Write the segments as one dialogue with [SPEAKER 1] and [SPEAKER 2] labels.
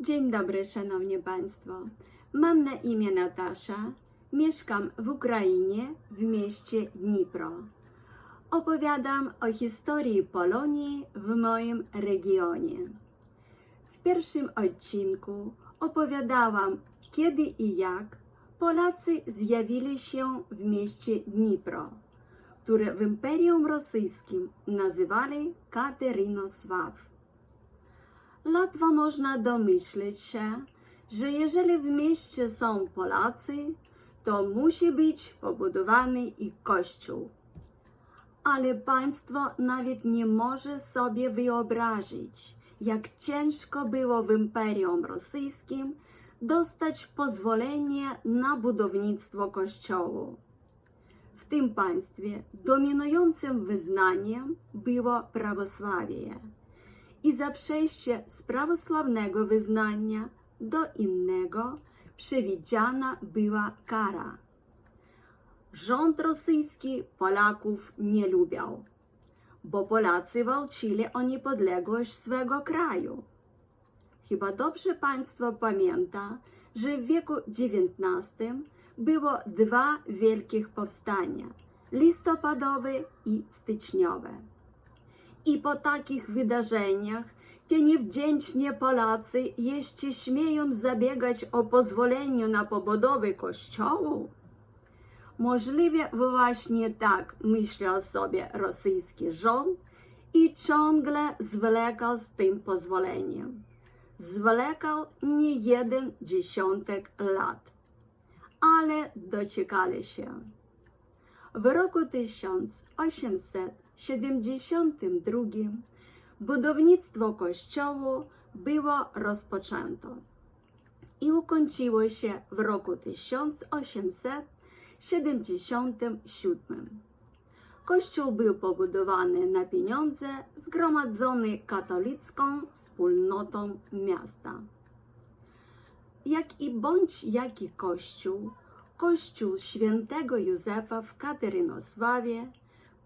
[SPEAKER 1] Dzień dobry, szanowni państwo. Mam na imię Natasza. Mieszkam w Ukrainie, w mieście Dnipro. Opowiadam o historii Polonii w moim regionie. W pierwszym odcinku opowiadałam, kiedy i jak Polacy zjawili się w mieście Dnipro, które w Imperium Rosyjskim nazywali Katerynosław. Łatwo można domyśleć się, że jeżeli w mieście są Polacy, to musi być pobudowany i kościół. Ale państwo nawet nie może sobie wyobrazić, jak ciężko było w Imperium Rosyjskim dostać pozwolenie na budownictwo kościołu. W tym państwie dominującym wyznaniem było prawosławie i za przejście z prawosławnego wyznania do innego przewidziana była kara. Rząd rosyjski Polaków nie lubiał, bo Polacy walczyli o niepodległość swego kraju. Chyba dobrze Państwo pamięta, że w wieku XIX było dwa wielkich powstania listopadowe i styczniowe. I po takich wydarzeniach te niewdzięczni Polacy jeszcze śmieją zabiegać o pozwolenie na pobudowę kościołu? Możliwie właśnie tak myślał sobie rosyjski rząd i ciągle zwlekał z tym pozwoleniem. Zwlekał nie jeden dziesiątek lat, ale doczekali się. W roku 1872 budownictwo kościołu było rozpoczęto i ukończyło się w roku 1877. Kościół był pobudowany na pieniądze zgromadzone katolicką wspólnotą miasta. Jak i bądź jaki kościół, kościół świętego Józefa w Katerynosławie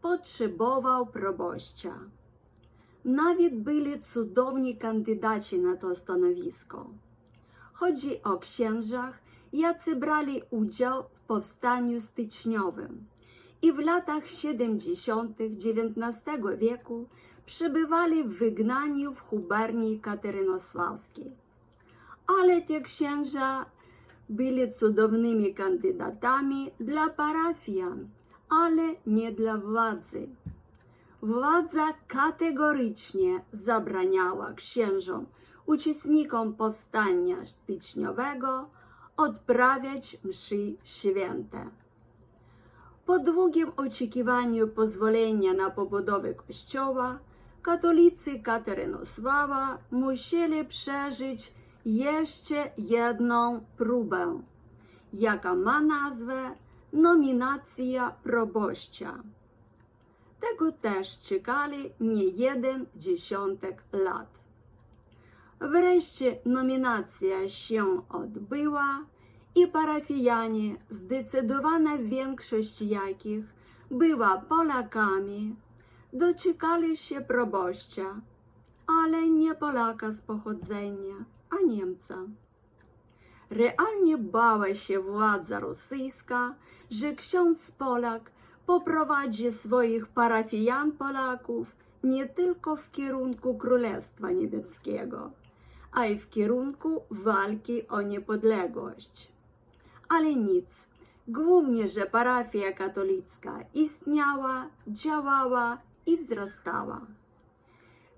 [SPEAKER 1] potrzebował proboszcza. Nawet byli cudowni kandydaci na to stanowisko. Chodzi o księżach, jacy brali udział w powstaniu styczniowym i w latach 70. XIX wieku przebywali w wygnaniu w Huberni Katerynosławskiej. Ale te księża byli cudownymi kandydatami dla parafian, ale nie dla władzy. Władza kategorycznie zabraniała księżom, uczestnikom powstania styczniowego, odprawiać mszy święte. Po długim oczekiwaniu pozwolenia na pobudowę kościoła, katolicy Katerynosława musieli przeżyć jeszcze jedną próbę, jaka ma nazwę nominacja proboszcza. Tego też czekali nie jeden dziesiątek lat. Wreszcie nominacja się odbyła i parafianie, zdecydowana większość jakich była Polakami, doczekali się proboszcza, ale nie Polaka z pochodzenia, a Niemca. Realnie bała się władza rosyjska, że ksiądz Polak poprowadzi swoich parafian Polaków nie tylko w kierunku Królestwa Niemieckiego, a i w kierunku walki o niepodległość. Ale nic, głównie, że parafia katolicka istniała, działała i wzrastała.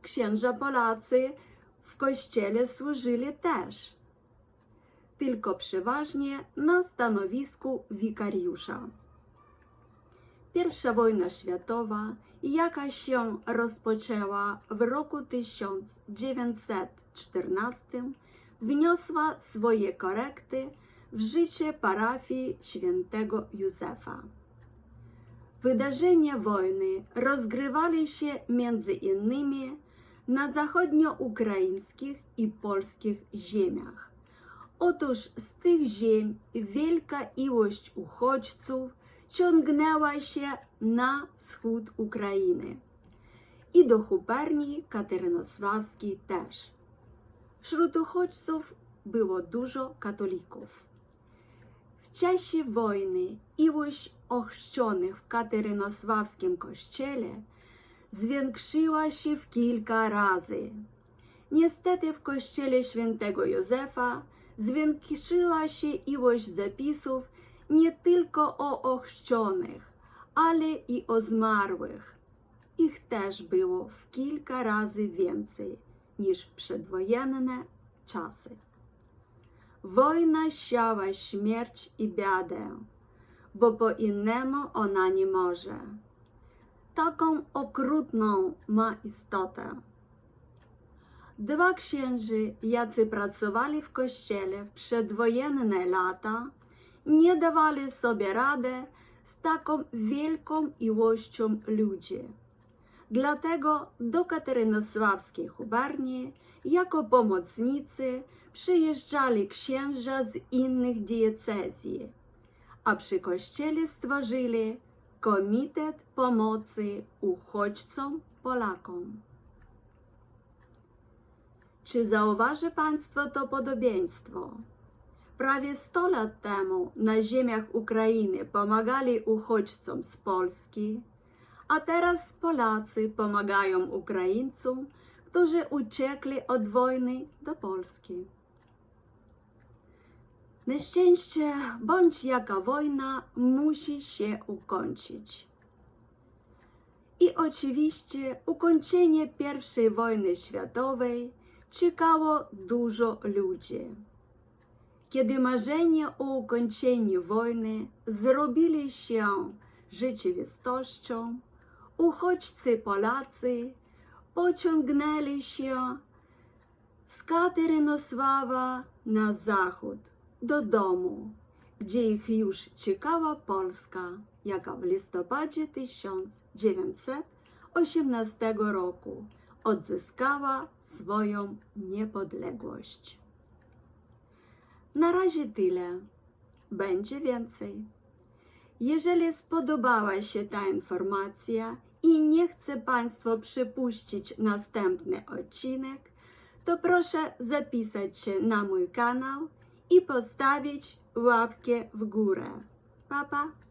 [SPEAKER 1] Księża Polacy w kościele służyli też, tylko przeważnie na stanowisku wikariusza. Pierwsza wojna światowa, jaka się rozpoczęła w roku 1914, wniosła swoje korekty w życie parafii świętego Józefa. Wydarzenia wojny rozgrywali się między innymi na zachodnioukraińskich i polskich ziemiach. Otóż z tych ziem wielka ilość uchodźców ciągnęła się na wschód Ukrainy i do Huberni Katerynosławskiej też. Wśród uchodźców było dużo katolików. W czasie wojny ilość ochrzczonych w katerynosławskim kościele zwiększyła się w kilka razy. Niestety w kościele świętego Józefa zwiększyła się ilość zapisów nie tylko o ochrzczonych, ale i o zmarłych. Ich też było w kilka razy więcej niż w przedwojenne czasy. Wojna siała śmierć i biedę, bo po innemu ona nie może. Taką okrutną ma istotę. Dwa księży, jacy pracowali w kościele w przedwojenne lata, nie dawali sobie rady z taką wielką ilością ludzi. Dlatego do Katerynosławskiej Hubarni jako pomocnicy przyjeżdżali księża z innych diecezji, a przy kościele stworzyli Komitet Pomocy Uchodźcom Polakom. Czy zauważy Państwo to podobieństwo? Prawie 100 lat temu na ziemiach Ukrainy pomagali uchodźcom z Polski, a teraz Polacy pomagają Ukraińcom, którzy uciekli od wojny do Polski. Na szczęście, bądź jaka wojna, musi się ukończyć. I oczywiście ukończenie I wojny światowej czekało dużo ludzi. Kiedy marzenia o ukończeniu wojny zrobili się rzeczywistością, uchodźcy Polacy pociągnęli się z Katerynosława na zachód, do domu, gdzie ich już czekała Polska, jaka w listopadzie 1918 roku odzyskała swoją niepodległość. Na razie tyle. Będzie więcej. Jeżeli spodobała się ta informacja i nie chce Państwo przypuścić następny odcinek, to proszę zapisać się na mój kanał i postawić łapkę w górę. Pa, pa.